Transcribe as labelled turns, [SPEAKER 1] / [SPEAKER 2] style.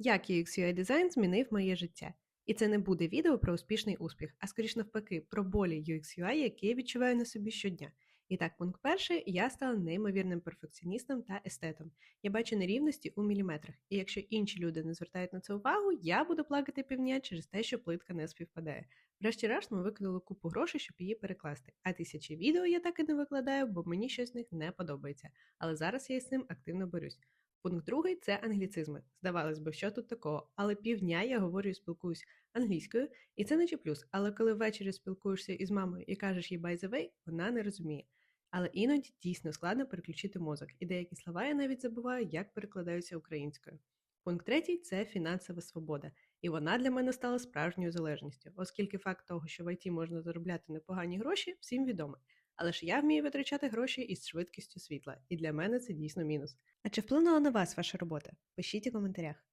[SPEAKER 1] Як UX UI дизайн змінив моє життя. І це не буде відео про успішний успіх, а скоріш навпаки, про болі UX UI, які я відчуваю на собі щодня. І так, пункт перший, я стала неймовірним перфекціоністом та естетом. Я бачу нерівності у міліметрах, і якщо інші люди не звертають на це увагу, я буду плакати півдня через те, що плитка не співпадає. Врешті-решт ми викинули купу грошей, щоб її перекласти. А тисячі відео я так і не викладаю, бо мені щось з них не подобається. Але зараз я із цим активно борюсь. Пункт другий це англіцизми. Здавалось би, що тут такого, але півдня я говорю і спілкуюсь англійською, і це наче плюс. Але коли ввечері спілкуєшся із мамою і кажеш їй by the way, вона не розуміє. Але іноді дійсно складно переключити мозок, і деякі слова я навіть забуваю, як перекладаються українською. Пункт третій це фінансова свобода, і вона для мене стала справжньою залежністю, оскільки факт того, що в ІТ можна заробляти непогані гроші, всім відомий. Але ж я вмію витрачати гроші із швидкістю світла, і для мене це дійсно мінус. А чи вплинула на вас ваша робота? Пишіть у коментарях.